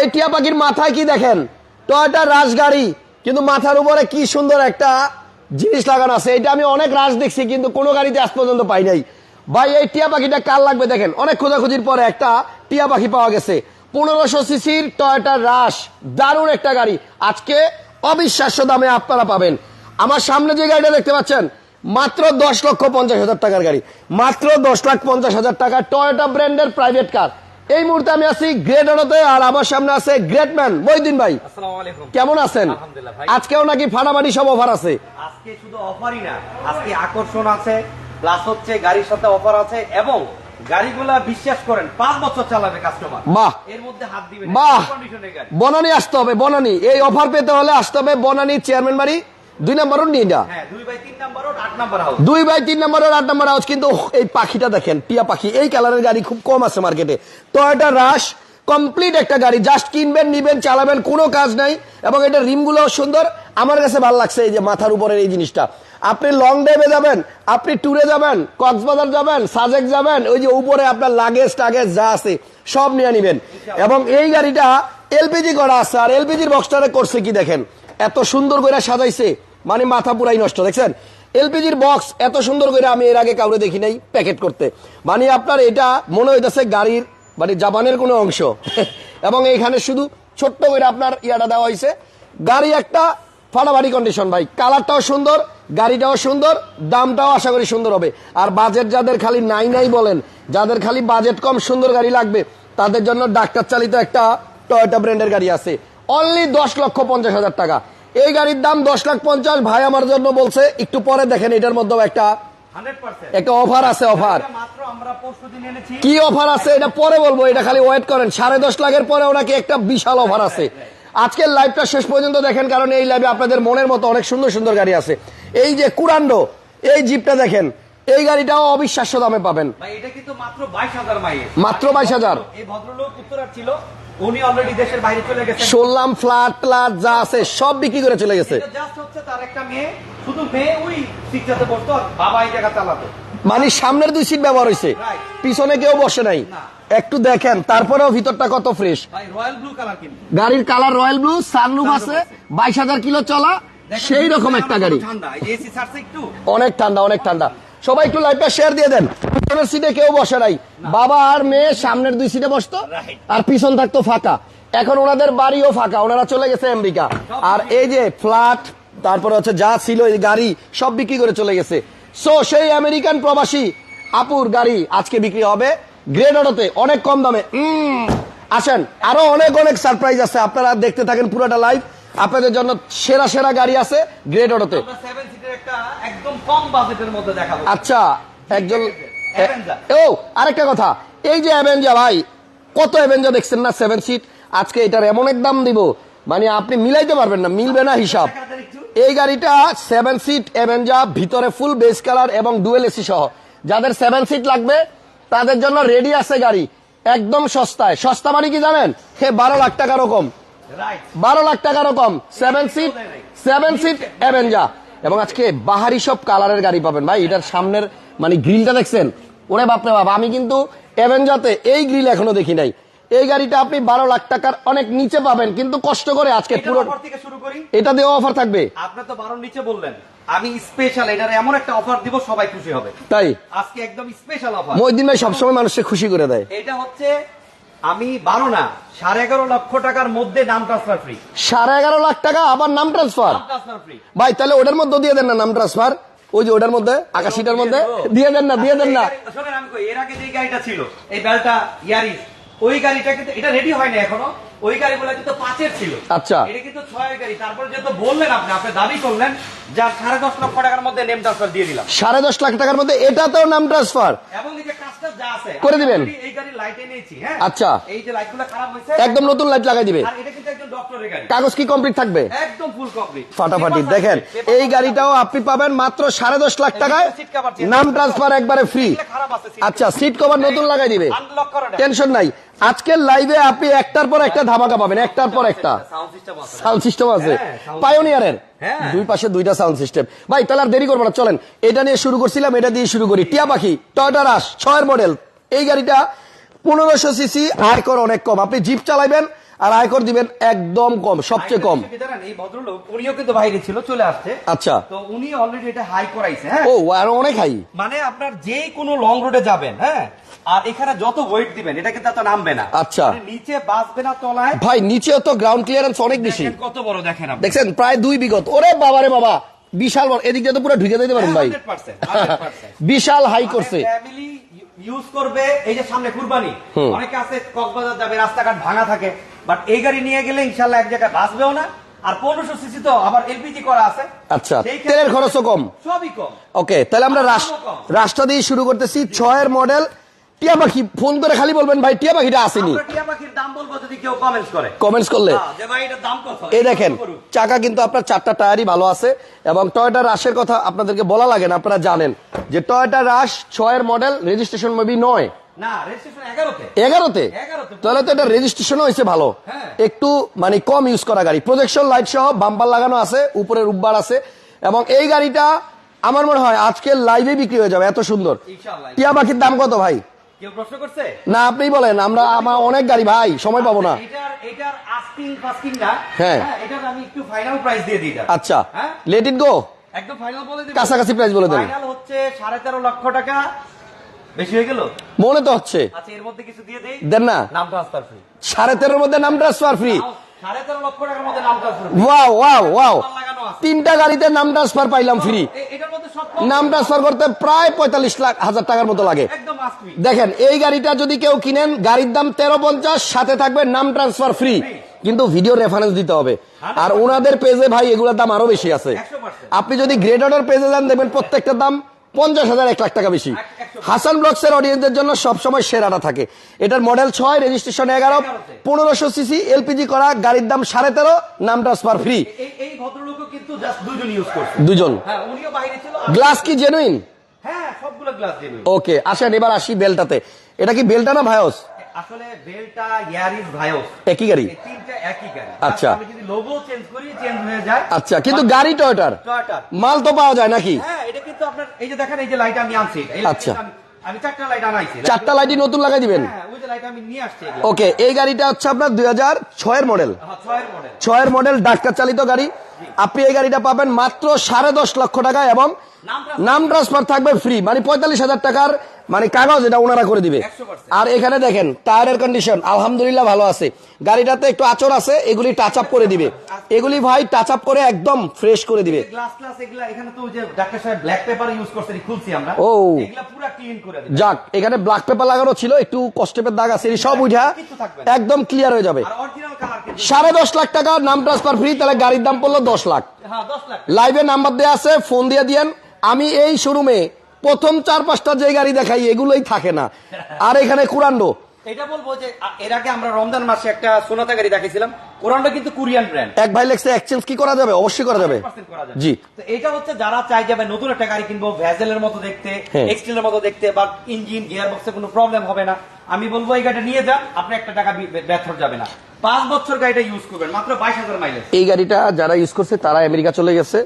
এই টিয়া পাখির মাথায় কি দেখেন? টয়টা রাশ গাড়ি, কিন্তু মাথার উপরে কি সুন্দর একটা জিনিস লাগানো আছে। এটা আমি অনেক রাশ দেখছি, কিন্তু কোনো গাড়িতে আজ পর্যন্ত পাই নাই। ভাই, এই টিয়া পাখিটা কার লাগবে দেখেন? অনেক খোঁজাখুঁজির পরে একটা টিয়া পাখি পাওয়া গেছে। পনেরোশো সিসির টয়টা রাশ, দারুণ একটা গাড়ি। আজকে অবিশ্বাস্য দামে আপনারা পাবেন। আমার সামনে যে গাড়িটা দেখতে পাচ্ছেন, মাত্র দশ লক্ষ পঞ্চাশ হাজার টাকার গাড়ি। মাত্র দশ লাখ পঞ্চাশ হাজার টাকা, টয়োটা ব্র্যান্ডের প্রাইভেট কার এই মুহূর্তে আমি আছি গ্রেট অটোতে আর আমার সামনে আছে গ্রেট ম্যান মহিদিন ভাই। কেমন আছেন? আজকেও নাকি ফাটাফাটি সব অফার আছে। আজকে শুধু অফারই না আজকে আকর্ষণ আছে প্লাস হচ্ছে গাড়ির সাথে অফার আছে এবং গাড়িগুলা বিশ্বাস করেন পাঁচ বছর চালাবে কাস্টমার বাহ। এর মধ্যে হাত দিবে বাহ। বনানি আসতে হবে বনানি। এই অফার পেতে হলে আসতে হবে বনানি চেয়ারম্যান বাড়ি। দুই নম্বর নিয়ে যা। হ্যাঁ দুই বাই তিন নাম্বার রোড আট নাম্বার হাউস দুই বাই তিন নম্বর আট নম্বর হাউস কিন্তু এই পাখিটা দেখেন টিয়া পাখি এই কালারের গাড়ি খুব কম আছে মার্কেটে তো এটা রাশ কমপ্লিট একটা গাড়ি জাস্ট কিনবেন নিবেন চালাবেন কোনো কাজ নাই এবং এটা রিমগুলো সুন্দর। আমার কাছে ভালো লাগছে এই যে মাথার উপরের এই জিনিসটা। আপনি লং ড্রাইভে যাবেন আপনি ট্যুরে যাবেন কক্সবাজার যাবেন সাজেক যাবেন ওই যে উপরে আপনার লাগেজ টাগেজ যা আছে সব নিয়ে নিবেন। এবং এই গাড়িটা এলপিজি করা আছে আর এলপিজির বক্সটারে করছে কি দেখেন? এত সুন্দর করে সাজাইছে। মানে মাথা পুরাই নষ্ট, দেখছেন? এলপিজির বক্স এত সুন্দর করে আমি এর আগে কাউরে দেখি নাই প্যাকেট করতে। মানে আপনার এটা মনে হইতেছে গাড়ির মানে জাপানের কোনো অংশ। এবং এখানে শুধু ছোট্ট করে আপনার ইয়াটা দেওয়া হয়েছে গাড়ি একটা ফাটাফাটি কন্ডিশন ভাই। কালারটাও সুন্দর, গাড়িটাও সুন্দর, দামটাও আশা করি সুন্দর হবে। আর বাজেট যাদের খালি নাই নাই বলেন, যাদের খালি বাজেট কম সুন্দর গাড়ি লাগবে, তাদের জন্য ডাক্তার চালিত একটা টয়োটা ব্র্যান্ডের গাড়ি আছে। অনলি দশ লক্ষ পঞ্চাশ হাজার টাকা। এই গাড়ির দাম দশ লাখ পঞ্চাশ ভাই আমার জন্য বলছে একটু পরে দেখেন এটার মধ্যেও একটা একটা অফার আছে অফার। কি অফার আছে এটা পরে বলব এটা খালি ওয়েট করেন সাড়ে দশ লাখের পরে ওনাকে একটা বিশাল অফার আছে। আজকের লাইভটা শেষ পর্যন্ত দেখেন কারণ এই লাইভে আপনাদের মনের মতো অনেক সুন্দর সুন্দর গাড়ি আছে। এই যে কুরান্ডো এই জিপটা দেখেন এই গাড়িটাও অবিশ্বাস্য দামে পাবেন। ভাই এটা কিন্তু মাত্র বাইশ হাজার মাত্র 22,000 এই ভদ্রলোক উত্তরার ছিল উনি অলরেডি দেশের বাইরে চলে গেছেন। শুনলাম ফ্ল্যাট ফ্ল্যাট যা আছে সব বিক্রি করে চলে গেছে। জাস্ট হচ্ছে তার একটা মেয়ে শুধু মেয়ে ওই সিটটাতে বসতো আর বাবা এই জায়গা চালাতো। মানে সামনের দুই সিট ব্যবহার হয়েছে। পিছনে কেউ বসে নাই। একটু দেখেন তারপরেও ভিতরটা কত ফ্রেশ ভাই রয়্যাল ব্লু কালার কিন্তু গাড়ির কালার রয়্যাল ব্লু সানরুফ আছে। বাইশ হাজার কিলো চলা সেই রকম একটা গাড়ি। অনেক ঠান্ডা অনেক ঠান্ডা। সবাই একটু লাইভটা শেয়ার দিয়ে দেন। পিছনের সিটে কেউ বসে নাই। বাবা আর মেয়ে সামনের দুই সিটে বসতো আর পিছন থাকতো ফাঁকা। এখন ওনাদের বাড়িও ফাঁকা ওনারা চলে গেছে আমেরিকা। আর এই যে ফ্ল্যাট তারপরে হচ্ছে যা ছিল এই গাড়ি সব বিক্রি করে চলে গেছে। সো সেই আমেরিকান প্রবাসী আপুর গাড়ি আজকে বিক্রি হবে। গ্রেড অটোতে অনেক কম দামে। আসেন আরও অনেক অনেক সারপ্রাইজ আছে। আপনারা দেখতে থাকেন পুরোটা লাইভ আপনাদের জন্য সেরা সেরা গাড়ি আছে গ্রেড অটোতে কম বাজেটের মধ্যে দেখাবো। আচ্ছা একজন। ও আরেকটা কথা। এই যে অ্যাভেঞ্জা ভাই কত অ্যাভেঞ্জা দেখছেন না? সেভেন সিট আজকে এটার এমন এক দাম দিব মানে আপনি মিলাইতে পারবেন না মিলবে না হিসাব। একটু। এই গাড়িটা সেভেন সিট অ্যাভেঞ্জা ভিতরে ফুল বেস কালার এবং ডুয়েল এসি সহ। যাদের সেভেন সিট লাগবে তাদের জন্য রেডি আছে গাড়ি। একদম সস্তায়। সস্তা মানে কি জানেন? হে বারো লাখ টাকা রকম বারো লাখ টাকার কম। Seven seat seven seat Avanza এবং আজকে বাহারি সব কালারের গাড়ি পাবেন। ভাই এটার সামনের মানে গ্রিলটা দেখছেন? ওরে বাপরে বাপ আমি কিন্তু অ্যাভেঞ্জাতে এই গ্রিল এখনও দেখি নাই। এই গাড়িটা আপনি বারো লাখ টাকার অনেক নিচে পাবেন কিন্তু কষ্ট করে আজকে পুরো অফার থেকে শুরু করি। এটা দেওয়া অফার থাকবে। আপনি তো বারোর নিচে বললেন। আমি স্পেশাল এটার এমন একটা অফার দিব সবাই খুশি হবে। তাই? আজকে একদম স্পেশাল অফার মহিদিন ভাই সবসময় মানুষকে খুশি করে দেয়। এটা হচ্ছে আমি বারো না। সাড়ে এগারো লক্ষ টাকার মধ্যে নাম ট্রান্সফার ফ্রি সাড়ে এগারো লাখ টাকা আবার নাম ট্রান্সফার ভাই তাহলে ওটার মধ্যে দিয়ে দেন না নাম ট্রান্সফার ওই যে ওটার মধ্যে আকাশিটার মধ্যে? দিয়ে দেন না দিয়ে দেন না। এর আগে যে গাড়িটা ছিল এই বেলটা ইয়ারিস ওই গাড়িটা কিন্তু এটা রেডি হয় না এখনও। ওই গাড়িগুলো কিন্তু পাঁচের ছিল। আচ্ছা। এটা কিন্তু ছয়ের গাড়ি। তারপরে যেহেতু বললেন আপনি আপনি দাবি করলেন যার সাড়ে দশ লক্ষ টাকার মধ্যে নেম ট্রান্সফার দিয়ে দিলাম। সাড়ে দশ লাখ টাকার মধ্যে এটাতেও নাম ট্রান্সফার এবং এই যে কাজটা যা আছে করে দিবেন। এই গাড়ির লাইট এনেছি হ্যাঁ? আচ্ছা। এই যে লাইটগুলো খারাপ হয়েছে একদম নতুন লাইট লাগাই দিবে। আর এটা কিন্তু একজন ডক্টরের গাড়ি। কাগজ কি কমপ্লিট থাকবে? একদম ফুল কমপ্লিট ফাটাফাটি। দেখেন এই গাড়িটাও আপনি পাবেন মাত্র সাড়ে দশ লাখ টাকায়। নাম ট্রান্সফার একবারে ফ্রি আচ্ছা সিট কভার নতুন লাগাই দিবে। টেনশন নাই। আজকের লাইভে আপনি একটার পর একটা ধামাকা পাবেন একটার পর একটা। সাউন্ড সিস্টেম আছে। আছে। হ্যাঁ, পায়োনিয়ারের হ্যাঁ। দুই পাশে দুইটা সাউন্ড সিস্টেম ভাই তাহলে আর দেরি করব না চলেন। এটা নিয়ে শুরু করছিলাম এটা দিয়ে শুরু করি। টিয়া পাখি টয়টা রাস ছয়ের মডেল এই গাড়িটা পনেরোশো সিসি আয় কর অনেক কম। আপনি জিপ চালাবেন আর আয়কর দিবেন একদম কম সবচেয়ে কম? এই ভদ্রলোক উনিও কিন্তু বাইরে ছিল চলে আসছে। আচ্ছা। তো উনি অলরেডি এটা হাই করাইছে হ্যাঁ? ও আর অনেক হাই মানে আপনার যে কোনো লং রোডে যাবেন হ্যাঁ? আর এখানে যত ওয়েট দিবেন এটা কিন্তু এত নামবে না। আচ্ছা। মানে নিচে বাসবে না তলায়। ভাই নিচেও তো গ্রাউন্ড ক্লিয়ারেন্স অনেক বেশি। কত বড় দেখেন আপনি। দেখছেন প্রায় দুই বিগত। ওরে বাবারে বাবা বিশাল বড়। এদিক দিয়ে তো পুরো ঢুকে দিতে পারেন ভাই। 100%, 100% বিশাল হাই করছে। ফ্যামিলি ইউজ করবে এই যে সামনে কুরবানি। অনেকে আছে কক্সবাজার যাবে রাস্তাঘাট ভাঙা থাকে। বাট এই গাড়ি নিয়ে গেলে ইনশাল্লাহ এক জায়গায় বাঁচবেও না। আর পনেরোশো সিসি তো আবার এলপিজি করা আছে। আচ্ছা তেলের খরচও কম। সবই কম। ওকে তাহলে আমরা রাস- রাস্তা দিয়ে শুরু করতেছি ছয়ের মডেল। টিয়া পাখি ফোন করে খালি বলবেন ভাই টিয়া পাখিটা আসেনি। টিয়া পাখির দাম বলব যদি কেউ কমেন্টস করে। কমেন্টস করলে। হ্যাঁ, যে ভাই এটার দাম কত? এই দেখেন চাকা কিন্তু আপনার চারটা টায়ারই ভালো আছে এবং টয়টা রাশের কথা আপনাদেরকে বলা লাগে না আপনারা জানেন। যে টয়টা রাশ ছয়ের মডেল রেজিস্ট্রেশন মেবি নয়। এগারোতে। তাহলে তো এটা রেজিস্ট্রেশন হয়েছে ভালো। হ্যাঁ। একটু মানে কম ইউজ করা গাড়ি। প্রজেকশন লাইট সহ বাম্পার লাগানো আছে উপরে রূপবার আছে এবং এই গাড়িটা আমার মনে হয় আজকে লাইভে বিক্রি হয়ে যাবে এত সুন্দর। টিয়া পাখির দাম কত ভাই? না আপনিই বলেন আমরা আমার অনেক গাড়ি ভাই সময় পাবো না। না হ্যাঁ। প্রাইস এটা। আচ্ছা হ্যাঁ? লেট ইট গো একদম ফাইনাল বলে কাছাকাছি price বলে দেন। হচ্ছে সাড়ে তেরো লক্ষ টাকা বেশি হয়ে গেল? মনে তো হচ্ছে। আচ্ছা এর মধ্যে কিছু দিয়ে দেই? দেন না। নাম ট্রান্সফার ফ্রি সাড়ে তেরোর মধ্যে নাম ট্রান্সফার ফ্রি সাড়ে তেরো লক্ষ টাকার মধ্যে নাম ট্রান্সফার ওয়াও ওয়াও ওয়াও তিনটা গাড়িতে নাম ট্রান্সফার পাইলাম ফ্রি নাম ট্রান্সফার করতে প্রায় পঁয়তাল্লিশ লাখ হাজার টাকার মতো লাগে। দেখেন এই গাড়িটা যদি কেউ কিনেন গাড়ির দাম তেরো পঞ্চাশ সাথে থাকবে নাম ট্রান্সফার ফ্রি কিন্তু ভিডিও রেফারেন্স দিতে হবে। আর ওনাদের পেজে ভাই এগুলোর দাম আরও বেশি আছে। আপনি যদি গ্রেড অর্ডার পেজে যান দেখবেন প্রত্যেকটার দাম পঞ্চাশ হাজার এক লাখ টাকা বেশি। হাসান ব্লকসের অডিয়েন্সের জন্য সবসময় সেরাটা থাকে। এটার মডেল ছয় রেজিস্ট্রেশন এগারো পনেরোশো সিসি এলপিজি করা গাড়ির দাম সাড়ে তেরো নাম ট্রান্সফার ফ্রি দুজন দুজন। হ্যাঁ গ্লাস কি জেনুইন হ্যাঁ সবগুলো গ্লাস ওকে আসেন এবার আসি বেলটাতে এটা কি বেলটা না ভায়োস আসলে বেলটা ইয়ারিস ভায়োস একই গাড়ি? তিনটা একই গাড়ি। আচ্ছা। আমি যদি লোগো চেঞ্জ করি চেঞ্জ হয়ে যায়। আচ্ছা কিন্তু গাড়ি টয়টার টয়োটা মাল তো পাওয়া যায় নাকি? হ্যাঁ এটা কিন্তু আপনার এই যে দেখেন এই যে লাইট আমি আনছি আচ্ছা। আমি- চারটা লাইট আনাইছি। চারটা লাইটই নতুন লাগাই দিবেন? হ্যাঁ ওই যে লাইট আমি নিয়ে আসছি ওকে এই গাড়িটা হচ্ছে আপনার দুই হাজার ছয়ের মডেল হ্যাঁ, ছয়ের মডেল ডাক্তার চালিত গাড়ি। আপনি এই গাড়িটা পাবেন মাত্র সাড়ে দশ লক্ষ টাকা এবং নাম নাম ট্রান্সফার থাকবে ফ্রি মানে পঁয়তাল্লিশ হাজার টাকার মানে কাগজ এটা ওনারা করে দিবে। আর এখানে দেখেন টায়ারের কন্ডিশন আলহামদুলিল্লাহ ভালো আছে। গাড়িটাতে একটু আচর আছে এগুলি টাচ আপ করে দিবে। এগুলি ভাই টাচ আপ করে একদম ফ্রেশ করে দিবে। ও। যাক এখানে ব্ল্যাক পেপার লাগানো ছিল একটু কষ্টেপের দাগ আছে সব উঠা। একদম ক্লিয়ার হয়ে যাবে। সাড়ে দশ লাখ টাকা নাম ট্রান্সফার ফ্রি তাহলে গাড়ির দাম পড়ল দশ লাখ। 10 লাখ। লাইভে নাম্বার দেওয়া আছে ফোন দিয়ে দিয়েন। আমি এই শোরুমে প্রথম চার পাঁচটা যে গাড়ি দেখাই এগুলোই থাকে না। আর এখানে কুরান্ডো এটা বলব যে এর আগে আমরা রমজান মাসে একটা সোনাতা গাড়ি দেখাইছিলাম। কোরআনটা কিন্তু কোরিয়ান ব্র্যান্ড এক ভাই লেগছে এক্সচেঞ্জ কি করা যাবে? অবশ্যই করা যাবে। জি। তো এটা হচ্ছে যারা চাই যাবে নতুন একটা গাড়ি কিনবো ভ্যাজেলের মতো দেখতে হ্যাঁ। এক্সটেলের মতো দেখতে বা ইঞ্জিন গিয়ার বক্সে কোনো প্রবলেম হবে না। আমি বলব এই গাড়িটা নিয়ে যান আপনি একটা টাকা ব্যর্থ যাবে না। পাঁচ বছর গাড়িটা ইউজ করবেন মাত্র বাইশ হাজার মাইলেজ এই গাড়িটা যারা ইউজ করছে তারা আমেরিকা চলে গেছে।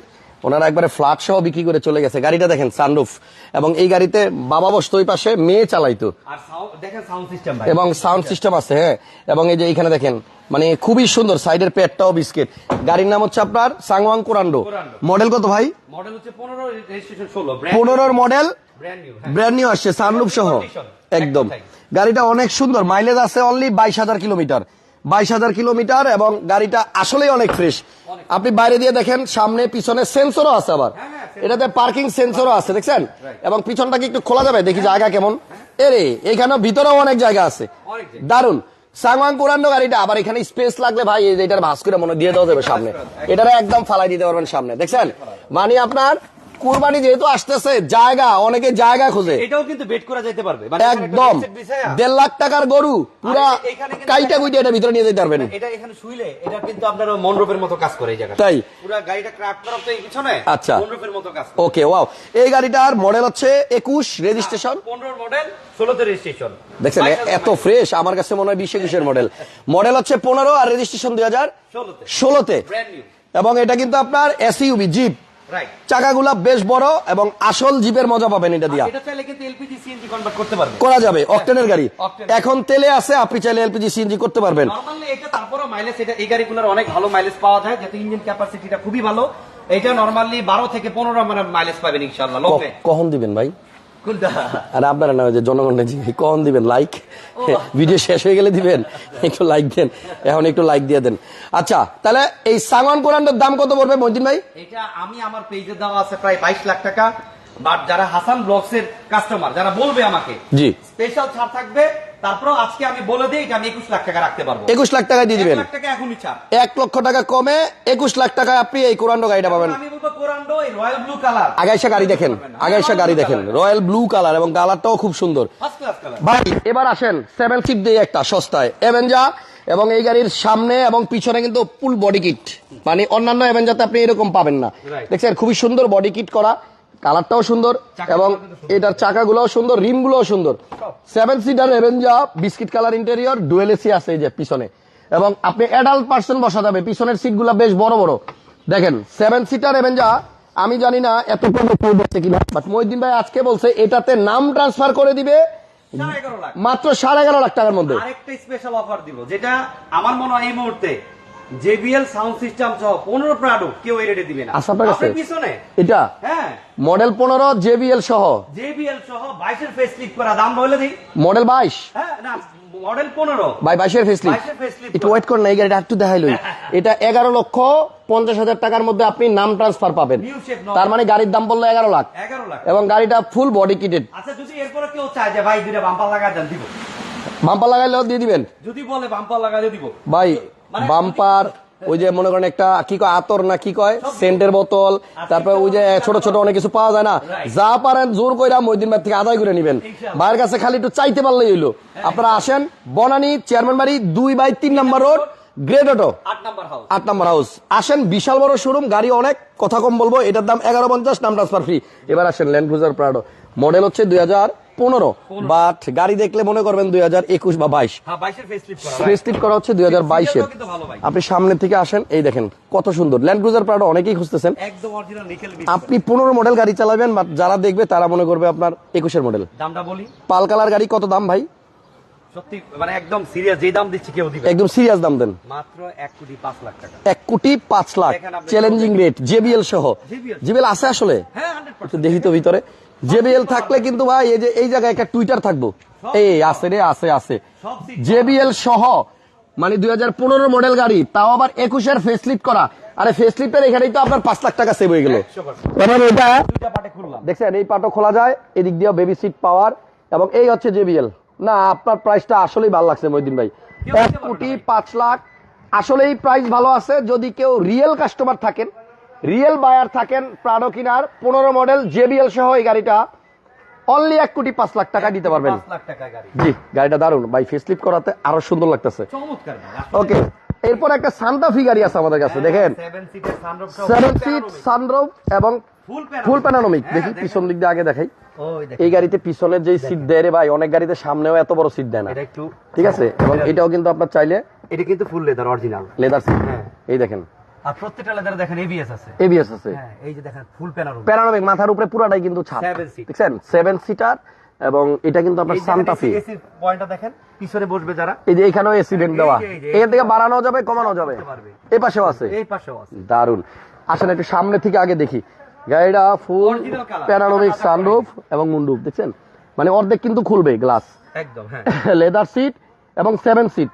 ওনারা একবারে ফ্ল্যাট সহ বিক্রি করে চলে গেছে। গাড়িটা দেখেন সানরুফ। এবং এই গাড়িতে বাবা বসতো ওই পাশে মেয়ে চালাইতো। আর দেখেন সাউন্ড সিস্টেম ভাই। এবং সাউন্ড সিস্টেম আছে হ্যাঁ। এবং এই যে এখানে দেখেন মানে খুবই সুন্দর সাইডের পেটটাও বিস্কিট। গাড়ির নাম হচ্ছে আপনার সাংওয়াং কোরান্ডো। মডেল কত ভাই? মডেল হচ্ছে পনেরোর model? Brand new brand new আসছে সানরুফ সহ। একদম। একদম গাড়িটা অনেক সুন্দর মাইলেজ আছে অনলি বাইশ হাজার কিলোমিটার বাইশ হাজার কিলোমিটার এবং গাড়িটা আসলেই অনেক ফ্রেশ আপনি বাইরে দিয়ে দেখেন সামনে পিছনে সেন্সরও আছে আবার। হ্যাঁ, হ্যাঁ, এটাতে পার্কিং সেন্সরও আছে দেখছেন? এবং পিছনটাকে একটু খোলা যাবে? দেখি জায়গা কেমন। এরে এখানে ভিতরেও অনেক জায়গা আছে। দারুণ সাংওয়াং কোরান্ডো গাড়িটা আবার এখানে স্পেস লাগলে ভাই এটার ভাস করে মনে দিয়ে দেওয়া যাবে সামনে। এটারে একদম ফালাই দিতে পারবেন সামনে দেখছেন? মানে আপনার কুরবানি যেহেতু আসতেছে জায়গা অনেকে জায়গা খোঁজে। এটাও কিন্তু বেট করা যেতে পারবে। মানে একদম। দেড় লাখ টাকার গরু পুরা কাইটা কুইটা এটা ভিতরে নিয়ে যেতে পারবেন। এটা এখানে শুইলে এটা কিন্তু আপনার মনরূপের মতো কাজ করে এই জায়গাটা। তাই? পুরো গাড়িটা ক্রাফট করা তো এই পিছনে আচ্ছা। মনরূপের মতো কাজ করে। Okay wow. এই গাড়িটার মডেল হচ্ছে একুশ রেজিস্ট্রেশন পনেরো মডেল ষোলোতে রেজিস্ট্রেশন দেখছেন এত ফ্রেশ আমার কাছে মনে হয় বিশ একুশের মডেল মডেল হচ্ছে পনেরো আর রেজিস্ট্রেশন দুই হাজার ষোলোতে। ষোলোতে। ব্র্যান্ড নিউ এবং এটা কিন্তু আপনার এসইউবি জিপ চাকাগুলা বেশ বড় এবং আসল জিপের মজা পাবেন এটা দিয়া। করা যাবে অকটেনের গাড়ি। এখন তেলে আছে আপনি চাইলে এলপিজি সিএনজি করতে পারবেন। মাইলেজ এটা এই গাড়িগুলোর অনেক ভালো মাইলেজ পাওয়া যায় যেহেতু ইঞ্জিন ক্যাপাসিটিটা খুবই ভালো। এটা নরমালি বারো থেকে পনেরো মানে মাইলেজ পাবেন ইনশাল্লাহ কখন দিবেন ভাই? আর আপনারা না যে জনগণের জি কখন দিবেন লাইক ভিডিও শেষ হয়ে গেলে দিবেন একটু লাইক দেন এখন একটু লাইক দিয়ে দেন। আচ্ছা তাহলে এই সাগন কোরআনটার দাম কত পড়বে মজিদ ভাই? এটা আমি আমার পেজে দেওয়া আছে প্রায় বাইশ লাখ টাকা বাট যারা হাসান ব্লগস এর কাস্টমার যারা বলবে আমাকে জি। স্পেশাল ছাড় থাকবে তারপর আজকে আমি বলে দিই এটা আমি একুশ লাখ টাকা রাখতে পারব। একুশ লাখ টাকা দিয়ে দিবেন। টাকা এখনই ছাড় এক লক্ষ টাকা কমে একুশ লাখ টাকায় আপনি এই কোরআন গাড়িটা পাবেন। আমি বলব কোরান্ডো এই রয়্যাল ব্লু কালার। আগাইশা গাড়ি দেখেন গাড়ি দেখেন। রয়্যাল ব্লু কালার এবং কালারটাও খুব সুন্দর। ভাই এবার আসেন সেভেন সিট দিয়ে একটা সস্তায় এভেঞ্জা এবং এই গাড়ির সামনে এবং পিছনে কিন্তু ফুল বডি কিট মানে অন্যান্য এভেঞ্জাতে আপনি এরকম পাবেন না. দেখছেন খুবই সুন্দর বডি কিট করা। কালারটাও সুন্দর এবং। এটার চাকাগুলোও সুন্দর রিমগুলোও সুন্দর। Seven seater Avanza biscuit colour interior dual AC আছে এই যে পিছনে। এবং আপনি অ্যাডাল্ট পার্সন বসা যাবে পিছনের সিটগুলো বেশ বড় বড়। দেখেন সেভেন সিটার এভেঞ্জা আমি জানি না এত বলছে কিনা বাট মহিদ্দিন ভাই আজকে বলছে এটাতে নাম ট্রান্সফার করে দিবে মাত্র সাড়ে এগারো লাখ টাকার মধ্যে। আরেকটা স্পেশাল অফার দিব যেটা আমার মনে হয় এই মুহূর্তে জেবিএল সাউন্ড সিস্টেম সহ পনেরো প্রোডাক্ট কেউ এই রেটে দিবে না। আচ্ছা, আপনার? পিছনে? এটা? হ্যাঁ। মডেল পনেরো জেবিএল সহ? জেবিএল সহ বাইশের ফেস লিফট করা দাম বলে দিই। মডেল বাইশ? হ্যাঁ না মডেল পনেরো। বাই বাইশের ফেসলি 22 এর facelift একটু ওয়েট করেন এই গাড়িটা একটু দেখাইলই এটা এগারো লক্ষ পঞ্চাশ হাজার টাকার মধ্যে আপনি নাম ট্রান্সফার পাবেন? তার মানে গাড়ির দাম বলল এগারো লাখ। এগারো লাখ। এবং গাড়িটা ফুল বডি কিটেড আচ্ছা যদি এরপরে কেউ চায় যে ভাই দুইটা বাম্পার লাগা দেন দিব। বাম্পার লাগাইলেও দিয়ে দিবেন? যদি বলে বাম্পার লাগাইলে দিব। ভাই মানে- বাম্পার ওই যে মনে করেন একটা কি কয় আতর না কি কয় সেন্টের বোতল তারপরে ওই যে ছোট ছোট অনেক কিছু পাওয়া যায় না। যা পারেন জোর কইরা মহিদিন ভাই থেকে আদায় করে নিবেন। ভাইয়ের কাছে খালি একটু চাইতে পারলেই হইল। আপনারা আসেন বনানী চেয়ারম্যান বাড়ি দুই বাই তিন নাম্বার রোড। গ্রেড অটো আট নাম্বার হাউস আসেন বিশাল বড় শোরুম গাড়ি অনেক কথা কম বলব এটার দাম এগারো পঞ্চাশ নাম ট্রান্সফার ফ্রি এবার আসেন ল্যান্ড ক্রুজার প্রাডো মডেল হচ্ছে দুই হাজার পনেরো। বাট গাড়ি দেখলে মনে করবেন দুই হাজার একুশ বা বাইশ। হ্যাঁ বাইশের ফেস লিফট করা হচ্ছে দুই হাজার বাইশের। আপনি সামনে থেকে আসেন এই দেখেন কত সুন্দর। ল্যান্ড ক্রুজার প্রাডো অনেকেই খুঁজতেছেন। আপনি পনেরো মডেল গাড়ি চালাবেন বাট যারা দেখবে তারা মনে করবে আপনার একুশের মডেল দামটা বলি। পাল কালার গাড়ি কত দাম ভাই? সত্যি মানে একদম সিরিয়াস দাম দিচ্ছি কেউ দিবে একদম সিরিয়াস দাম দেন। মাত্র কোটি লাখ টাকা। এক কোটি পাঁচ লাখ। দেখেন আপনি- চ্যালেঞ্জিং রেট জেবিএল সহ। জেবিএল আছে আসলে? হ্যাঁ হান্ড্রেড একটু দেখি তো ভিতরে। জেবিএল থাকলে কিন্তু ভাই এই যে এই জায়গায় একটা টুইটার থাকব। এই আছে রে আছে আছে। জেবিএল সহ মানে দুই হাজার পনেরো মডেল গাড়ি তাও আবার একুশের ফেসলিফট করা। আরে ফেসলিফটের এখানেই তো আপনার পাঁচ লাখ টাকা সেভ হয়ে গেল। এবার এটা দেখছেন এই পাটও খোলা যায় এদিক দিয়ে বেবি সিট পাওয়ার এবং এই হচ্ছে জেবিএল না আপনার প্রাইসটা আসলেই ভালো লাগছে মহিদিন ভাই। এক কোটি পাঁচ লাখ আসলেই প্রাইস ভালো আছে। যদি কেউ রিয়েল কাস্টমার থাকেন রিয়েল বায়ার থাকেন প্রাডো কিনার পনেরো মডেল জেবিএল সহ এই গাড়িটা অনলি এক কোটি পাঁচ লাখ টাকা দিতে পারবেন। পাঁচ লাখ টাকা গাড়ি। জি গাড়িটা দারুণ ভাই ফেসলিপ করাতে আরও সুন্দর লাগতেছে। চমৎকার ওকে এরপর একটা সান্তাফি গাড়ি আছে আমাদের কাছে দেখেন। সেভেন সিট সানরুফ এবং ফুল প্যানানোমিক হ্যাঁ, দেখি পিছন দিক দিয়ে আগে দেখাই। এই গাড়িতে পিছনের যে সিট দেয় রে ভাই অনেক গাড়িতে সামনেও এত বড় সিট দেয় না। ঠিক আছে? এবং এটাও কিন্তু আপনার চাইলে এটা কিন্তু full leather original leather seat হ্যাঁ। এই দেখেন। আর প্রত্যেকটা লেদার দেখেন এবিএস আছে। এবিএস আছে। হ্যাঁ এই যে দেখেন ফুল মাথার উপরে পুরাটাই কিন্তু seat। দেখছেন? সেভেন সিটার এবং এটা কিন্তু আপনার সান্তাফি এসি পয়েন্টটা দেখেন পিছনে বসবে যারা। এই যে এখানেও এসি ভেন্ট দেওয়া। এখান থেকে বাড়ানো যাবে কমানো যাবে। করতে এই পাশেও আছে। এই পাশেও আছে। দারুণ আসেন একটু সামনে থেকে আগে দেখি। গাড়িটা ফুল সানরুফ এবং মুন্ডুপ দেখছেন? মানে অর্ধেক কিন্তু খুলবে গ্লাস একদম হ্যাঁ। লেদার সিট এবং সেভেন সিট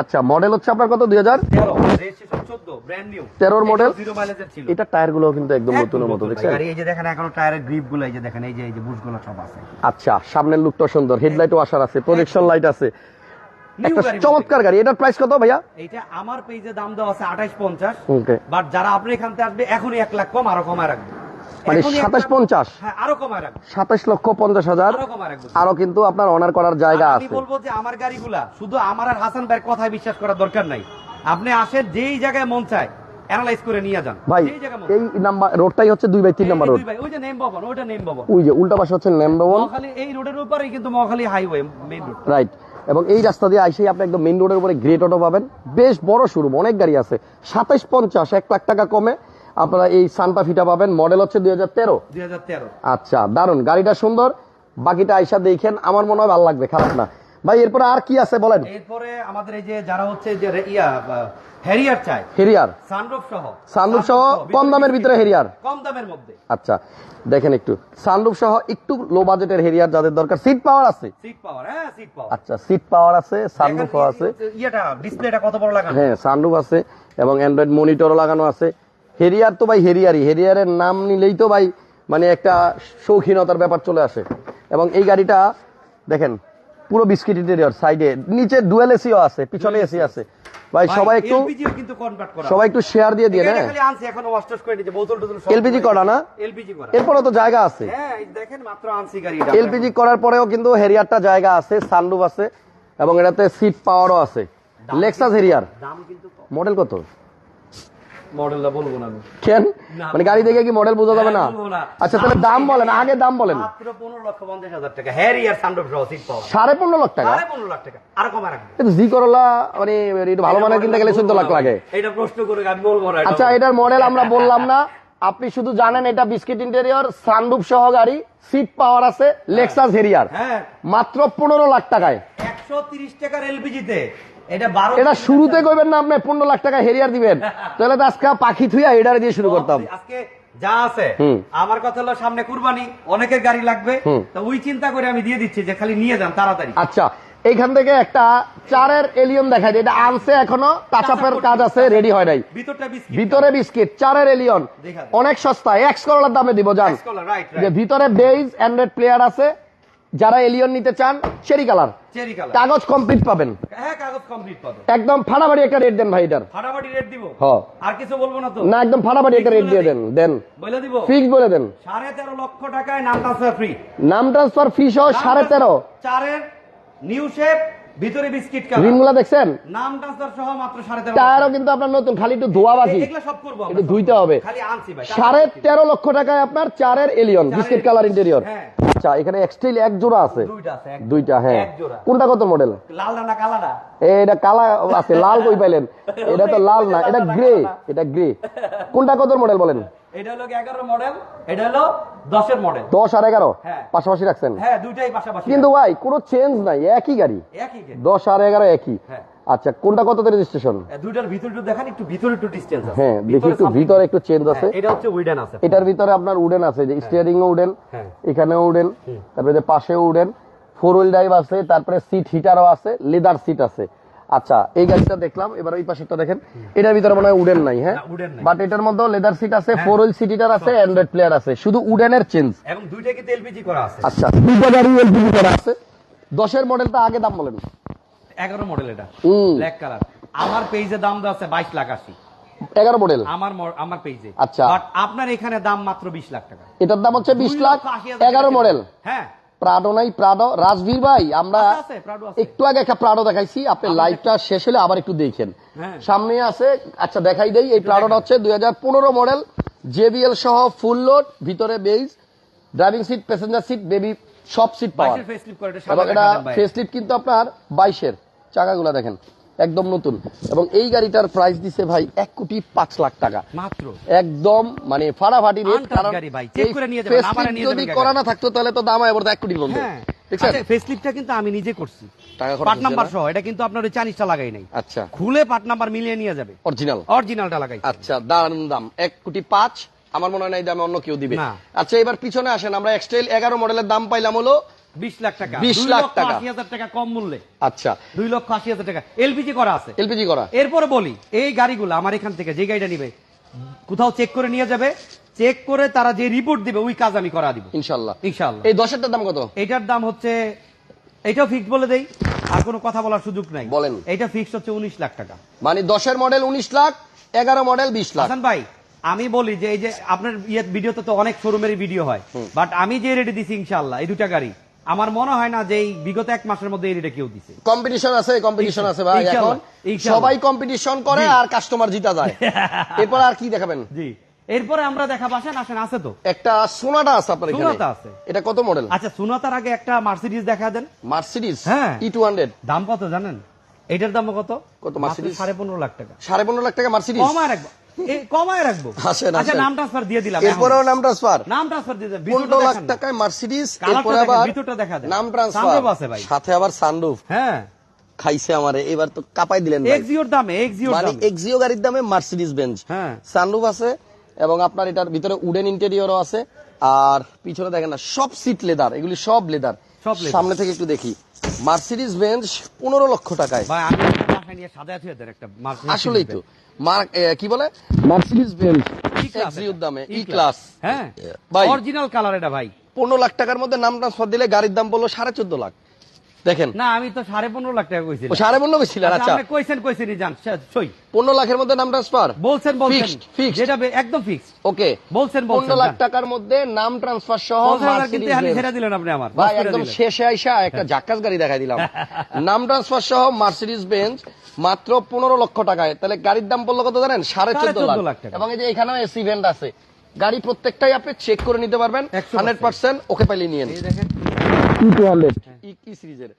আচ্ছা মডেল হচ্ছে আপনার কত? দুই হাজার? তেরো। রেজিস্ট্রেশন চোদ্দ ব্র্যান্ড নিউ 13 এর model? জিরো মাইলেজের ছিল। এটা টায়ারগুলো কিন্তু একদম নতুনের মতো দেখছেন? এই যে দেখেন এখনও টায়ারের গ্রিপগুলো এই যে দেখেন এই যে এই যে বুশগুলো সব আছে। আচ্ছা সামনের লুকটা সুন্দর হেডলাইটও আসার আছে প্রজেকশন লাইট আছে। একটা চমৎকার গাড়ি এটার প্রাইস কত ভাইয়া? এইটা আমার পেজে দাম দেওয়া আছে আঠাইশ পঞ্চাশ। বাট যারা আপনি এখান থেকে আসবে এখনই এক লাখ কম আরও কমায় রাখবে। মানে সাতাশ পঞ্চাশ। হ্যাঁ সাতাশ লক্ষ পঞ্চাশ হাজার। আরও কিন্তু আপনার অনার করার জায়গা আছে। বলব যে আমার গাড়িগুলা শুধু আমার আর হাসান ভাইয়ের কথায় বিশ্বাস করার দরকার নাই। আপনি আসেন যেই জায়গায় মন চায় অ্যানালাইজ করে নিয়ে যান। ভাই যেই জায়গায় এই নাম্বার রোডটাই হচ্ছে দুই বাই তিন নাম্বার রোড ওই যে নেম ভবন ওইটা নেম ভবন। ওই যে উল্টা পাশে হচ্ছে নেমভবন মহাখালী এই রোডের উপরেই কিন্তু Mohakhali highway main road right এবং এই রাস্তা দিয়ে আইসেই আপনি একদম মেইন রোডের উপরে গ্রেট অটো পাবেন। বেশ বড় শোরুম অনেক গাড়ি আছে। সাতাইশ পঞ্চাশ এক লাখ টাকা কমে। আপনারা এই সানটা ফিটা পাবেন মডেল হচ্ছে দুই হাজার তেরো। আচ্ছা দারুণ গাড়িটা সুন্দর বাকিটা আইসা দেখেন আমার মনে হয় ভালো লাগবে খারাপ না। ভাই এরপরে আর কি আছে বলেন? এরপরে আমাদের এই যে যারা হচ্ছে যে ইয়া হ্যারিয়ার চাই হেরিয়ার সানরুফ সহ। সানরুফ সহ কম দামের ভিতরে হেরিয়ার কম দামের মধ্যে। আচ্ছা দেখেন একটু। সানরুফ সহ একটু লো বাজেটের হেরিয়ার যাদের দরকার সিট পাওয়ার আছে? সিট পাওয়ার হ্যাঁ সিট পাওয়ার আচ্ছা সিট পাওয়ার আছে সানরুফও আছে। ইয়েটা ডিসপ্লেটা কত বড় লাগানো? হ্যাঁ সানরুফ আছে এবং অ্যান্ড্রয়েড মনিটরও লাগানো আছে। হেরিয়ার তো ভাই হেরিয়ারই। হেরিয়ারের নাম নিলেই তো ভাই মানে একটা শৌখিনতার ব্যাপার চলে আসে। এবং এই গাড়িটা দেখেন পুরো বিস্কিট ইন্টেরিয়র সাইডে নিচে ডুয়েল এসিও আছে পিছনে এসি আছে। ভাই সবাই একটু সবাই একটু শেয়ার দিয়ে দিয়ে এটা হ্যাঁ। এলপিজি করা না? এলপিজি করা। এরপরও তো জায়গা আছে। হ্যাঁ এলপিজি করার পরেও কিন্তু হেরিয়ারটা জায়গা আছে সানরুফ আছে এবং এটাতে সিট পাওয়ারও আছে। লেক্সাস হেরিয়ার মডেল কত? মডেলটা বলব না কেন? মানে গাড়ি দেখে কি মডেল বোঝা যাবে না। আচ্ছা তাহলে দাম বলেন আগে দাম বলেন। মাত্র পনেরো লক্ষ পঞ্চাশ হাজার টাকা। হ্যারিয়ার সানরুফ সহ সিট পাওয়ার সাড়ে পনেরো লাখ টাকা? সাড়ে পনেরো লাখ টাকা। আর কমা রাখবে। কিন্তু জি করলা মানে ভালো কিনতে গেলে চোদ্দ লাখ লাগে। এটা প্রশ্ন করে আমি বলব না আচ্ছা এটার মডেল আমরা বললাম না। আপনি শুধু জানেন এটা বিস্কিট ইন্টেরিয়র সানরুফ সহ গাড়ি সিট পাওয়ার আছে লেক্সাস হেরিয়ার মাত্র পনেরো লাখ টাকায়। একশো তিরিশ টাকার এলপিজিতে এটা শুরুতে কইবেন না আপনি পনেরো লাখ টাকা হেরিয়ার দিবেন। তাহলে তো আজকে পাখি থুইয়া দিয়ে শুরু করতাম। আজকে যা আছে আমার কথা হলো সামনে কুরবানি অনেকের গাড়ি লাগবে। তো ওই চিন্তা করে আমি দিয়ে দিচ্ছি যে খালি নিয়ে যান তাড়াতাড়ি। আচ্ছা এইখান থেকে একটা চারের এলিয়ন দেখা যায় এটা আনছে এখনও টাচাপের কাজ আছে রেডি হয় নাই। ভিতরে বিস্কিট চারের এলিয়ন। অনেক সস্তা এক্স করলার দামে দিব জান। যে ভিতরে বেজ অ্যান্ড্রয়েড প্লেয়ার আছে যারা এলিয়ন নিতে চান চেরি কালার কাগজ কমপ্লিট পাবেন। হ্যাঁ কাগজ কমপ্লিট পাবে একদম ফাটাফাটি একটা রেট দেন ভাই এটার ফাটাফাটি রেট দিব? হ্যাঁ আর কিছু বলব না তো? না একদম ফাটাফাটি একটা রেট দিয়ে দেন দেন। বলে দিব? ফিক্স বলে দেন। সাড়ে তেরো লক্ষ টাকায় নাম ট্রান্সফার ফ্রি নাম ট্রান্সফার ফ্রি সহ সাড়ে তেরো। চারের নিউ শেপ ভিতরে বিস্কিট কালার। রিমগুলা দেখছেন? নাম ট্রান্সফার সহ মাত্র সাড়ে তেরো টায়ারও কিন্তু আপনার নতুন খালি একটু ধোয়া বাকি এগুলো সব করব আমরা, ধুইতে হবে। খালি আনছি ভাই সাড়ে তেরো লক্ষ টাকায় আপনার চারের এলিয়ন বিস্কিট কালার ইন্টেরিয়র হ্যাঁ। আচ্ছা এখানে এক্সট্রিল এক জোড়া আছে। দুইটা আছে দুইটা হ্যাঁ। কোনটা কত মডেল লাল না কালাটা এটা কালা আছে লাল কই পাইলেন? এটা তো লাল না এটা গ্রে এটা গ্রে কোনটা কত মডেল বলেন? এটা হলো এগারো মডেল এটা হলো দশের মডেল দশ আর এগারো? হ্যাঁ। পাশাপাশি রাখছেন? হ্যাঁ দুইটাই পাশাপাশি কিন্তু ভাই কোনো চেঞ্জ নাই একই গাড়ি। একই দশ আর এগারো একই। হ্যাঁ। আচ্ছা কোনটা কত রেজিস্ট্রেশন দুইটার ভিতর একটু দেখান একটু ভিতরে একটু ডিস্টেন্স আছে। হ্যাঁ দেখি একটু ভিতরে একটু চেঞ্জ আছে। হ্যাঁ, এটা হচ্ছে উইডেন আছে। এটার ভিতরে আপনার উডেন আছে যে স্টিয়ারিং ও উডেন হ্যাঁ। এখানেও উডেন তারপরে যে পাশেও উডেন ফোর হুইল ড্রাইভ আছে তারপরে সিট হিটারও আছে লেদার সিট আছে। আচ্ছা এই গাড়িটা দেখলাম এবার ওই পাশেরটা দেখেন। এটার ভিতরে মনে হয় উডেন নাই হ্যাঁ। বাট এটার মধ্যে লেদার সিট আছে ফোর হুইল সিট হিটার আছে অ্যান্ড্রয়েড প্লেয়ার আছে। শুধু উডেনের চেঞ্জ এবং দুইটা কিন্তু এলপিজি করা আছে? আচ্ছা দুটো গাড়ি এলপিজি করা আছে। দশের মডেলটা আগে দাম বলেন। এগারো মডেল এটা। ব্ল্যাক কালার আমার পেজে দাম দেওয়া আছে বাইশ লাখ আশি। এগারো মডেল আমার আমার পেজে আচ্ছা। বাট আপনার এখানে দাম মাত্র বিশ লাখ টাকা। এটার দাম হচ্ছে বিশ লাখ এগারো মডেল হ্যাঁ। প্রাডো নাই প্রাডো। রাজবীর ভাই আমরা। একটু আগে একটা প্রাডো দেখাইছি আপনি লাইভটা শেষ হলে আবার একটু দেখেন। হ্যাঁ। সামনে আছে আচ্ছা দেখাই দেই এই প্রাডোটা হচ্ছে দুই হাজার পনেরো মডেল জেবিএল সহ ফুল লোড ভিতরে beige driving seat passenger seat baby সব সিট ফেসলিপ এটা এবং এটা। ফেসলিট কিন্তু আপনার বাইশের। চাকাগুলা দেখেন। একদম নতুন। এবং এই গাড়িটার প্রাইস দিছে ভাই এক কোটি পাঁচ লাখ টাকা। মাত্র? একদম মানে ফাটাফাটি রেট কারণ যদি যাবেন করা না থাকতো তাহলে তো দাম আবার এক কোটির মধ্যে। হ্যাঁ। আচ্ছা ফেসলিপটা কিন্তু আমি নিজে করছি। পার্ট নাম্বার সহ এটা কিন্তু আপনার লাগাই নাই। আচ্ছা। খুলে পার্ট নাম্বার মিলিয়ে নিয়ে যাবে। অরিজিনাল অরিজিনালটা লাগাই। আচ্ছা দারুণ দাম। এক কোটি পাঁচ আমার মনে হয় না এই দামে অন্য কেউ দিবে। আচ্ছা এবার পিছনে আসেন আমরা এক্সটাইল এগারো মডেলের দাম পাইলাম হলো বিশ লাখ টাকা। 20 লাখ টাকা। কম মূল্যে। আচ্ছা। দুই লক্ষ আশি হাজার টাকা। এলপিজি করা আছে। এলপিজি করা। এরপরে বলি এই গাড়িগুলো আমার এখান থেকে যে গাড়িটা নিবে কোথাও চেক করে নিয়ে যাবে। চেক করে তারা যে রিপোর্ট দিবে ওই কাজ আমি করা দিব। ইনশাল্লাহ। ইনশাআল্লাহ এই দশেরটার দাম কত? এটার দাম হচ্ছে এটাও ফিক্স বলে দেই আর কোনো কথা বলার সুযোগ নাই। বলেন। এটা ফিক্স হচ্ছে উনিশ লাখ টাকা। মানে দশের মডেল উনিশ লাখ এগারো মডেল বিশ লাখ। হাসান ভাই আমি বলি যে এই যে আপনার ইয়ে ভিডিওতে তো অনেক শোরুমের ভিডিও হয়। বাট আমি যে রেডি দিছি ইনশাআল্লাহ এই দুটা গাড়ি। আমার মনে হয় না যে বিগত এক মাসের মধ্যে এই রেটে কেউ দিছে। কম্পিটিশন আছে কম্পিটিশন আছে ভাই এখন। সবাই কম্পিটিশন করে আর কাস্টমার জিতা যায়। এরপর আর কি দেখাবেন? জি। এরপরে আমরা দেখা আসেন আসেন আছে তো? একটা সোনাটা আছে আপনার এখানে। সোনাটা আছে। এটা কত মডেল আচ্ছা সুনাতার আগে একটা মার্সিডিজ দেখা দেন। মার্সিডিজ হ্যাঁ। ই টু হান্ড্রেড দাম কত জানেন? এটার দাম কত? কত? সাড়ে পনেরো লাখ টাকা। সাড়ে পনেরো লাখ টাকা মার্সিডিজ কম আর একবার। এ, কমায় রাখব। আচ্ছা নাম ট্রান্সফার দিয়ে দিলাম এরপরেও নাম ট্রান্সফার নাম ট্রান্সফার দিয়ে দিলাম পনেরো ভিতরটা লাখ টাকায় মার্সিডিজ এরপরে আবার ভিতরটা দেখা যায়। নাম ট্রান্সফার আছে ভাই। সাথে আবার সানরুফ হ্যাঁ। খাইছে আমারে এবার তো কাপাই দিলেন ভাই। এক্সিওর দামে এক্সিওর মানে এক্সিও গাড়ির দামে মার্সিডিজ বেঞ্চ হ্যাঁ। সানরুফ আছে এবং আপনার এটার ভিতরে উডেন ইন্টেরিয়রও আছে। আর পিছনে দেখেন না সব সিট লেদার এগুলি সব লেদার সামনে থেকে একটু দেখি। মার্সিডিজ বেঞ্চ পনেরো লক্ষ টাকায়। ভাই আমি একটা বাসায় নিয়ে সাজায় থুয়ে দেন একটা আসলেই তো। মার্ক কি বলে? মার্সিডিজ এটা। দামে ই ক্লাস হ্যাঁ। ভাই। অরিজিনাল কালার এটা ভাই। পনেরো লাখ টাকার মধ্যে নাম ট্রান্সফার দিলে গাড়ির দাম বলল সাড়ে চোদ্দ লাখ। দেখেন। না আমি তো সাড়ে পনেরো লাখ টাকা কইছিলাম। ও সাড়ে পনেরো আচ্ছা আচ্ছা। আপনি কইছেন কইছেনই জান সই। পনেরো লাখের মধ্যে নাম ট্রান্সফার বলছেন বলছেন। যেটা একদম ফিক্স ওকে বলছেন, লাখ টাকার মধ্যে নাম ট্রান্সফার সহ মার্সিডিজ ছেড়ে দিলেন আপনি আমার। ভাই একদম শেষে আইসা একটা জাক্কাস গাড়ি দেখাই দিলাম। নাম ট্রান্সফার সহ মার্সিডিজ বেঞ্চ মাত্র পনেরো লক্ষ টাকায়। তাহলে গাড়ির দাম পড়ল কত জানেন? সাড়ে সাড়ে চোদ্দ লাখ। লাখ টাকা। এবং এই যে এখানেও এসি ভেন্ট আছে। গাড়ি প্রত্যেকটাই আপনি চেক করে নিতে পারবেন। 100% হান্ড্রেড পার্সেন্ট ওকে পাইলে নিয়ে এই দেখেন। ই সিরিজের।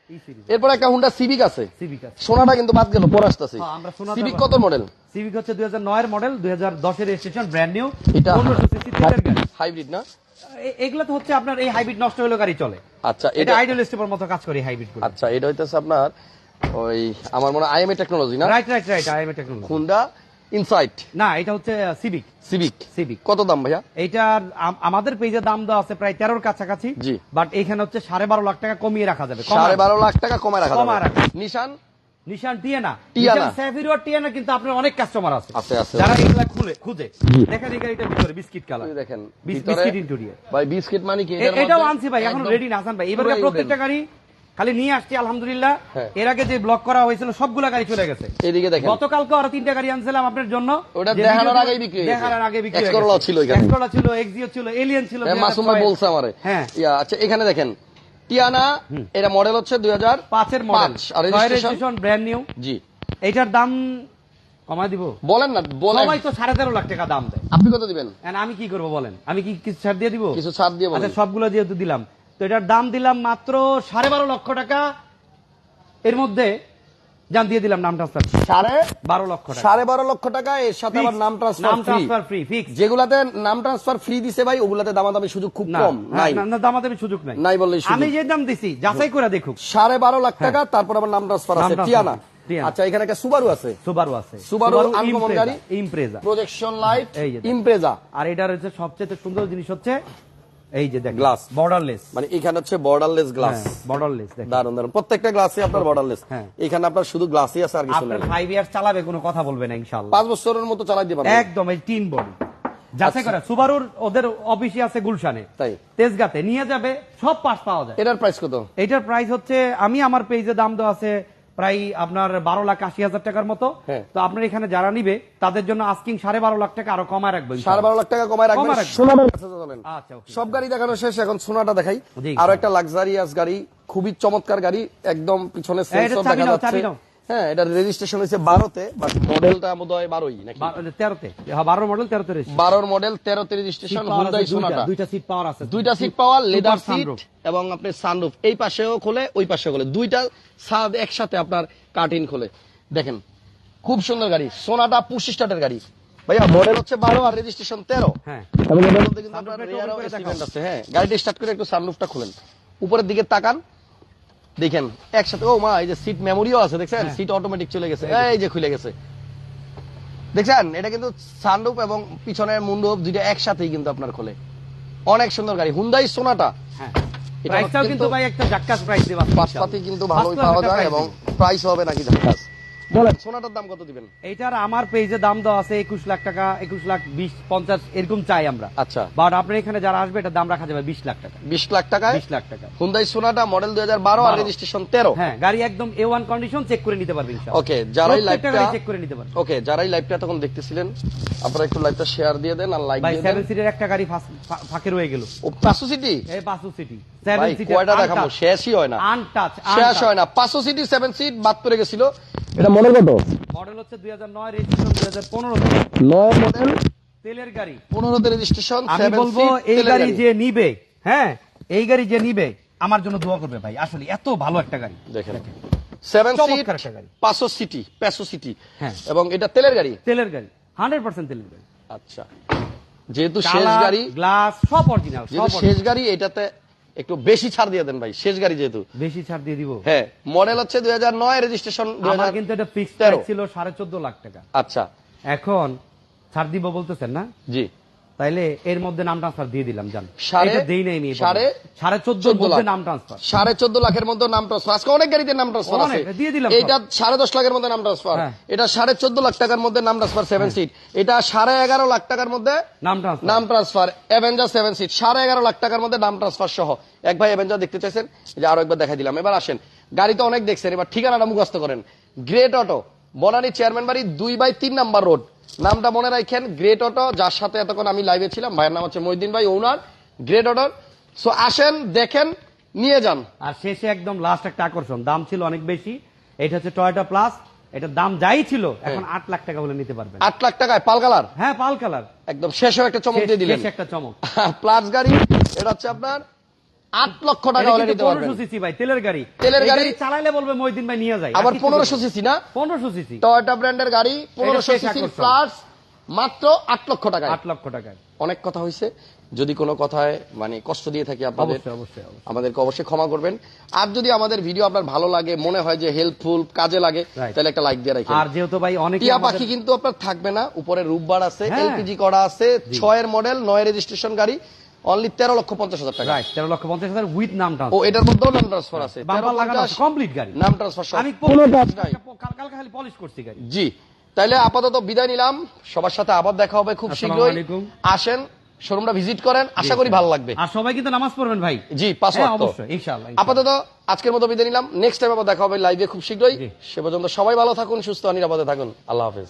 এরপর একটা হুন্ডা সিভিক আছে। সিভিক আছে। সোনাটা কিন্তু বাদ গেল পরে আসতেছে। হ্যাঁ, সিভিক কত মডেল সিভিক হচ্ছে দুই হাজার নয়ের মডেল দুই দশের রেজিস্ট্রেশন ব্র্যান্ড নিউ এটা হাইব্রিড না? এগুলো তো হচ্ছে আপনার এই হাইব্রিড নষ্ট হলো গাড়ি চলে। আচ্ছা এটা আইডল স্টেপের মতো কাজ করে হাইব্রিডগুলো। আচ্ছা এটা হইতেছে আপনার ওই আমার মনে হয় আইএমএ টেকনোলজি না? Right right right technology Honda Insight না এটা হচ্ছে সিভিক সিভিক সিভিক কত দাম ভাইয়া? এইটার আমাদের পেজে দাম দেওয়া আছে প্রায় তেরোর কাছাকাছি জি। বাট এখানে হচ্ছে সাড়ে বারো লাখ টাকা কমিয়ে রাখা যাবে সাড়ে বারো লাখ টাকা কমায় রাখা যাবে। Nissan? Nissan Teana. Teana. Teana কিন্তু আপনার অনেক কাস্টমার আছে। আছে, আছে। যারা এগুলা খুলে খুঁজে। দেখেন এই গাড়িটার ভিতরে বিস্কিট কালার দেখেন বিস্কিট ইন্টেরিয়র ভাই বিস্কিট মানে কি? এটাও আনছি ভাই এখন রেডি না হাসান ভাই। এবার প্রত্যেকটা গাড়ি খালি নিয়ে আসছি আলহামদুলিল্লাহ। হ্যাঁ। এর আগে যে ব্লক করা হয়েছিল সবগুলা গাড়ি চলে গেছে। এদিকে দেখেন। গতকালকে আরও তিনটা গাড়ি আনছিলাম আপনার জন্য। ওটা দেখানোর আগেই বিক্রি দেখানোর আগে বিক্রি Excorolla ছিল এখানে। Excorolla ছিল এক্সিও ছিল এলিয়ন ছিল হ্যাঁ, মাসুম ভাই বলছে আমারে। হ্যাঁ। আচ্ছা এখানে দেখেন টিয়ানা এটা মডেল হচ্ছে দুই হাজার পাঁচের মডেল আর রেজিস্ট্রেশন ব্র্যান্ড নিউ জি। এইটার দাম কমায় দিব? বলেন না বলেন। সবাই তো সাড়ে তেরো লাখ টাকা দাম দেয়। আপনি কত দিবেন? আমি কি করব বলেন? আমি কি কিছু ছাড় দিয়ে দিব? কিছু ছাড় দিয়ে বলেন। আচ্ছা সবগুলো যেহেতু দিলাম। তো এটার দাম দিলাম মাত্র সাড়ে বারো লক্ষ টাকা। এর মধ্যে জান দিয়ে দিলাম নাম ট্রান্সফার সাড়ে বারো লক্ষ সাড়ে বারো লক্ষ টাকা এর সাথে আবার নাম ট্রান্সফার নাম ফ্রি ট্রান্সফার ফ্রি ফিক্স যেগুলাতে নাম ট্রান্সফার ফ্রি দিছে ভাই ওগুলাতে দামাদামি সুযোগ খুব কম। নাই। না, দামাদামি সুযোগ নাই। নাই সুযোগ। আমি যে দাম দিছি যাচাই করে দেখুক। সাড়ে বারো লাখ টাকা তারপর আবার নাম ট্রান্সফার আছে। টিয়ানা। আচ্ছা এখানে একটা সুবারু আছে। সুবারু আছে। গাড়ি? Impreza projection light. ইমপ্রেজা আর এটার হচ্ছে সবচেয়ে সুন্দর জিনিস হচ্ছে এই যে দেখ Glass। বর্ডারলেস মানে এখানে হচ্ছে বর্ডারলেস গ্লাস বর্ডারলেস দেখ দারুণ দারুণ প্রত্যেকটা গ্লাসে আপনার বর্ডারলেস হ্যাঁ। এখানে আপনার শুধু গ্লাসই আছে আর কিছু আপনার নেই। ফাইভ ইয়ার্স চালাবে কোনো কথা বলবে না ইনশাল্লাহ পাঁচ বছরের মতো চালাই দিতে একদম এই তিন বডি যাচাই করে সুবারুর ওদের অফিসে আছে গুলশানে। তাই। তেজগাতে নিয়ে যাবে সব পার্টস পাওয়া যায়। এটার প্রাইস কত? এটার প্রাইস হচ্ছে আমি আমার পেজে দাম দেওয়া আছে প্রায় আপনার বারো লাখ আশি হাজার টাকার মতো হ্যাঁ। তো আপনার এখানে যারা নিবে তাদের জন্য আস্কিং সাড়ে বারো লাখ টাকা আরও কমায় রাখবেন সাড়ে বারো লাখ টাকা কমায় রাখবেন কাছে চলেন। আচ্ছা সব গাড়ি দেখানো শেষ এখন সোনাটা দেখাই। আরও একটা লাক্সারিয়াস গাড়ি খুবই চমৎকার গাড়ি একদম পিছনে সেন্সর দেখা যাচ্ছে। হ্যাঁ এটা রেজিস্ট্রেশন হয়েছে বারোতে বাট মডেলটা বোধ হয় বারোই নাকি? তেরোতে। হ্যাঁ, বারো মডেল তেরোতে বারোর মডেল তেরোতে রেজিস্ট্রেশন হুন্ডাই সোনাটা দুইটা সিট পাওয়ার আছে। দুইটা সিট পাওয়ার লেদার সিট এবং আপনার সানরুফ এই পাশেও খোলে ওই পাশেও খোলে। দুইটা সাদ একসাথে আপনার কার্টিন খোলে। দেখেন খুব সুন্দর গাড়ি। সোনাটা পুশি স্টার্টের গাড়ি। ভাইয়া মডেল হচ্ছে বারো আর রেজিস্ট্রেশন তেরো। হ্যাঁ। এবং এটার মধ্যে কিন্তু আপনার আছে। হ্যাঁ গাড়িটা স্টার্ট করে একটু সানরুফটা খুলেন। উপরের দিকে তাকান। দেখেন একসাথে ও মা এই যে সিট মেমোরিও আছে দেখছেন? হ্যাঁ। সিট অটোমেটিক চলে গেছে। এই যে খুলে গেছে। দেখছেন? এটা কিন্তু সানরুফ এবং পিছনের মুন্ডুপ দুইটা একসাথেই কিন্তু আপনার খোলে। অনেক সুন্দর গাড়ি। হুন্ডাই সোনাটা হ্যাঁ। এটা প্রাইসটাও কিন্তু ভাই একটা জাক্কাস প্রাইস দেবা পাঁচপাতি কিন্তু ভালোই পাওয়া যায় এবং প্রাইস হবে নাকি ঝাকাস বলেন। সোনাটার দাম কত দিবেন? এইটার আমার পেজে দাম দেওয়া আছে একুশ লাখ টাকা একুশ লাখ বিশ পঞ্চাশ এরকম চাই আমরা। আচ্ছা। বাট আপনার এখানে যারা আসবে এটা দাম রাখা যাবে বিশ লাখ টাকা। বিশ লাখ টাকায়? বিশ লাখ টাকা। হুন্দাই সোনাটা মডেল দুই হাজার বারো আর রেজিস্ট্রেশন তেরো। হ্যাঁ গাড়ি একদম এ ওয়ান কন্ডিশন চেক করে নিতে পারবেন ওকে যারাই লাইভটা চেক করে নিতে পারবেন ওকে যারাই লাইভটা তখন দেখতেছিলেন আপনারা একটু লাইভটা শেয়ার দিয়ে দেন আর লাইক ভাই দিয়ে সেভেন দেন। সিটের একটা গাড়ি ফাঁকে রয়ে গেল। ও পাঁচশো সিটি? এই পাঁচশো সিটি। সেভেন কয়টা দেখাবো? শেষই হয় না। আনটাচ শেষ হয় না। পাঁচশো সিটি সেভেন সিট বাদ পড়ে গেছিল। এটা মডেল কত? মডেল হচ্ছে দুই হাজার নয় রেজিস্ট্রেশন দুই হাজার পনেরো নয় মডেল তেলের গাড়ি। পনেরোতে রেজিস্ট্রেশন আমি বলব এই গাড়ি যে নিবে হ্যাঁ এই গাড়ি যে নিবে আমার জন্য দোয়া করবে ভাই। আসলে এত ভালো একটা গাড়ি। দেখেন। Seven seat. পাঁচশো সিটি পাঁচশো সিটি হ্যাঁ। এবং এটা তেলের গাড়ি? তেলের গাড়ি। হান্ড্রেড পার্সেন্ট তেলের গাড়ি। আচ্ছা। যেহেতু শেষ গাড়ি গ্লাস সব অরিজিনাল সব শেষ গাড়ি এটাতে একটু বেশি ছাড় দিয়ে দেন ভাই শেষ গাড়ি যেহেতু। বেশি ছাড় দিয়ে দিব। হ্যাঁ মডেল হচ্ছে দুই হাজার নয় রেজিস্ট্রেশন আমার কিন্তু এটা ছিল সাড়ে চোদ্দ লাখ টাকা। আচ্ছা। এখন ছাড় দিব বলতেছেন না? জি। তাইলে এর মধ্যে নাম ট্রান্সফার দিয়ে দিলাম জান। সাড়ে- এটা দেই নাই আমি সাড়ে মধ্যে নাম ট্রান্সফার সাড়ে চোদ্দ লাখের মধ্যে নাম ট্রান্সফার আজকে অনেক গাড়িতে নাম ট্রান্সফার আছে। দিয়ে দিলাম। এইটা সাড়ে দশ লাখের মধ্যে নাম ট্রান্সফার হ্যাঁ। এটা সাড়ে চোদ্দ লাখ টাকার মধ্যে নাম ট্রান্সফার সেভেন সিট এটা সাড়ে এগারো লাখ টাকার মধ্যে নাম ট্রান্সফার নাম ট্রান্সফার অ্যাভেঞ্জার সেভেন সিট সাড়ে এগারো লাখ টাকার মধ্যে নাম ট্রান্সফার সহ। এক ভাই অ্যাভেঞ্জার দেখতে চাইছেন? যে আরও একবার দেখাই দিলাম। এবার আসেন। গাড়ি তো অনেক দেখছেন। এবার ঠিকানাটা মুখস্থ করেন। গ্রেট অটো বনানী চেয়ারম্যান বাড়ি দুই বাই তিন নাম্বার রোড নামটা মনে রাখেন গ্রেট অটো যার সাথে এতক্ষণ আমি লাইভে ছিলাম। ভাইয়ের নাম হচ্ছে মহিদ্দিন ভাই ওনার গ্রেট অটোর সো আসেন দেখেন নিয়ে যান। আর শেষে একদম লাস্ট একটা আকর্ষণ। দাম ছিল অনেক বেশি। এটা হচ্ছে টয়োটা প্লাস এটার দাম যাই ছিল এখন আট লাখ টাকা বলে নিতে পারবেন। আট লাখ টাকায় পাল কালার? হ্যাঁ পাল কালার। একদম শেষেও একটা চমক দিয়ে দিলেন। একটা চমক। প্লাস গাড়ি এটা হচ্ছে আপনার আট লক্ষ টাকা হলে নিতে পারবেন পনেরোশো সিসি ভাই তেলের গাড়ি। তেলের এই গাড়ি- চালাইলে বলবে মহিদিন ভাই নিয়ে যায়। আবার পনেরোশো সিসি না? পনেরোশো সিসি। টয়োটা ব্র্যান্ডের গাড়ি পনেরোশো সিসি প্লাস মাত্র আট লক্ষ টাকায়। আট লক্ষ টাকায়। অনেক কথা হয়েছে। যদি কোনো কথায় মানে কষ্ট দিয়ে থাকি আপনাদের আমাদেরকে অবশ্যই ক্ষমা করবেন। আর যদি আমাদের ভিডিও আপনার ভালো লাগে মনে হয় যে হেল্পফুল কাজে লাগে তাহলে একটা লাইক দিয়ে রাখেন। আর যেহেতু ভাই অনেক টিয়া পাখি কিন্তু আপনার থাকবে না। উপরে রূপবার আছে হ্যাঁ। এলপিজি করা আছে ছয়ের মডেল নয় রেজিস্ট্রেশন গাড়ি। অনলি তেরো লক্ষ পঞ্চাশ হাজার টাকা। তেরো লক্ষ পঞ্চাশ হাজার উইথ নাম ও এটার মধ্যেও নাম ট্রান্সফার আছে। বাম্পার লাগানো 1350 কমপ্লিট গাড়ি। নাম ট্রান্সফার আমি কোনো কাজ নাই। কালকে খালি পলিশ করছি গাড়ি। জি তাইলে আপাতত বিদায় নিলাম। সবার সাথে আবার দেখা হবে খুব শীঘ্রই। আসেন শোরুমটা ভিজিট করেন আশা করি ভালো লাগবে। আর সবাই কিন্তু নামাজ পড়বেন ভাই? জি পাঁচ হ্যাঁ, অবশ্যই ইনশাআল্লাহ ইনশাআল্লাহ। আপাতত আজকের মতো বিদায় নিলাম। নেক্সট টাইম আবার দেখা হবে লাইভে খুব শীঘ্রই। সে পর্যন্ত সবাই ভালো থাকুন সুস্থ নিরাপদে থাকুন। আল্লাহ হাফেজ।